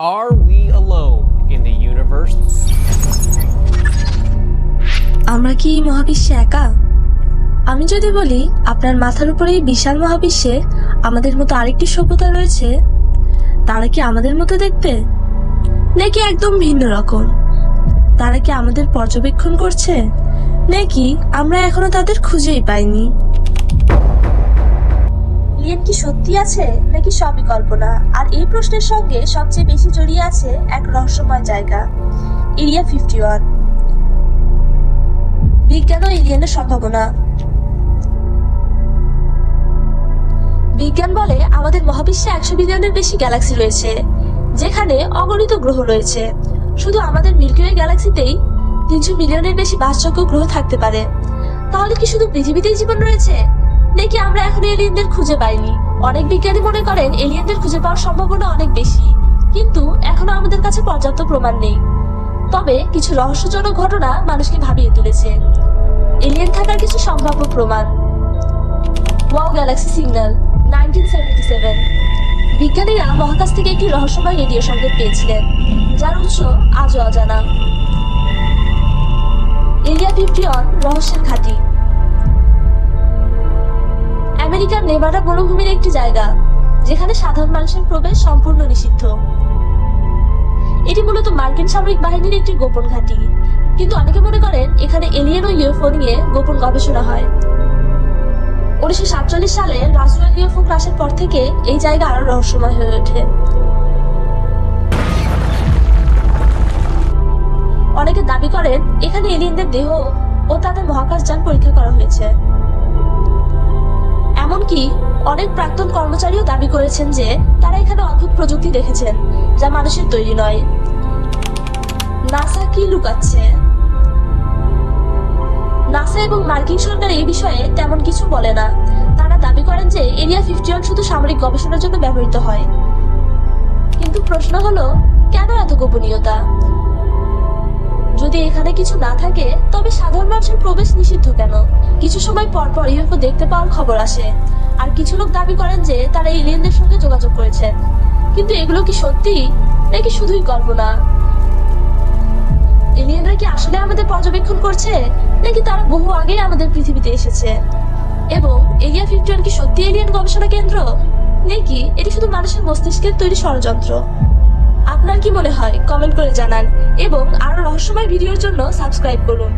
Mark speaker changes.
Speaker 1: Are we alone in the universe?
Speaker 2: আমরা কি মহাবিশ্বে একা? আমি যদি বলি, আপনার মাথার উপরে এই বিশাল মহাবিশ্বে আমাদের মতো আরেকটি সভ্যতা রয়েছে, তারা কি আমাদের মতো দেখতে? নাকি একদম ভিন্ন রকম? তারা কি আমাদের পর্যবেক্ষণ করছে? নাকি আমরা এখনও তাদের খুঁজেই পাইনি? লিয়েন কি সত্যি আছে, নাকি সবই কল্পনা? আর এই প্রশ্নের সঙ্গে সবচেয়ে বেশি জড়িয়ে আছে এক রহস্যময় জায়গা, এরিয়া ফিফটি ওয়ান বিজ্ঞান ও এলিয়েনের সম্ভাবনা বিজ্ঞান বলে আমাদের মহাবিশ্বে একশো বিলিয়নের বেশি গ্যালাক্সি রয়েছে, যেখানে অগণিত গ্রহ রয়েছে। শুধু আমাদের মিল্কিওয়ে গ্যালাক্সিতেই তিনশো মিলিয়নের বেশি বাসযোগ্য গ্রহ থাকতে পারে। তাহলে কি শুধু পৃথিবীতেই জীবন রয়েছে? নাকি আমরা এখন এলিয়েনদের খুঁজে পাইনি। অনেক বিজ্ঞানী মনে করেন এলিয়েনদের খুঁজে পাওয়ার সম্ভাবনা অনেক বেশি। কিন্তু এখনও আমাদের কাছে পর্যাপ্ত প্রমাণ নেই। তবে কিছু রহস্যজনক ঘটনা মানুষকে ভাবিয়ে তুলেছে। এলিয়েন থাকার কিছু সম্ভাব্য প্রমাণ। Wow, galaxy signal, nineteen seventy seven. বিজ্ঞানীরা মহাকাশ থেকে একটি রহস্যময় রেডিও সংকেত পেয়েছিলেন, যার উৎস আজও অজানা। এরিয়া ফিফটি রহস্যের ঘাঁটি। আমেরিকার নেভাডা মরুভূমির একটি জায়গা, যেখানে সাধারণ মানুষের প্রবেশ সম্পূর্ণ নিষিদ্ধ। এটি মূলত মার্কিন সামরিক বাহিনীর একটি গোপন ঘাঁটি, কিন্তু অনেকে মনে করেন এখানে এলিয়েন ও ইউএফও নিয়ে গোপন গবেষণা হয়। উনিশশো সাতচল্লিশ সালে রাজুয়াল ইউএফও ক্রাশের পর থেকে এই জায়গা আরও রহস্যময় হয়ে ওঠে। অনেকে দাবি করেন, এখানে এলিয়েনদের দেহ ও তাদের মহাকাশযান পরীক্ষা করা হয়েছে। এমনকি অনেক প্রাক্তন কর্মচারীও দাবি করেছেন যে তারা এখানে অদ্ভুত প্রযুক্তি দেখেছেন, যা মানুষের তৈরি নয়। নাসা কি লুকাচ্ছে? নাসা এবং মার্কিন সরকার এই বিষয়ে তেমন কিছু বলে না। তারা দাবি করেন যে এরিয়া ফিফটি ওয়ান শুধু সামরিক গবেষণার জন্য ব্যবহৃত হয়। কিন্তু প্রশ্ন হলো, কেন এত গোপনীয়তা? যদি এখানে কিছু না থাকে, তবে সাধারণ মানুষের প্রবেশ নিষিদ্ধ কেন? কিছু সময় পর পর ইউএফও দেখতে পাওয়ার খবর আসে। আর কিছু লোক দাবি করেন যে, তারা এলিয়েনদের সঙ্গে যোগাযোগ করেছেন। কিন্তু এগুলো কি সত্যি? নাকি শুধুই কল্পনা এলিয়েনরা কি আসলে আমাদের পর্যবেক্ষণ করছে? নাকি তারা বহু আগেই আমাদের পৃথিবীতে এসেছে? এবং এরিয়া ফিফটি কি সত্যি এলিয়েন গবেষণা কেন্দ্র? নাকি এটি শুধু মানুষের মস্তিষ্কের তৈরি ষড়যন্ত্র? আপনার কি মনে হয়? কমেন্ট করে জানান এবং আরও রহস্যময় ভিডিওর জন্য সাবস্ক্রাইব করুন।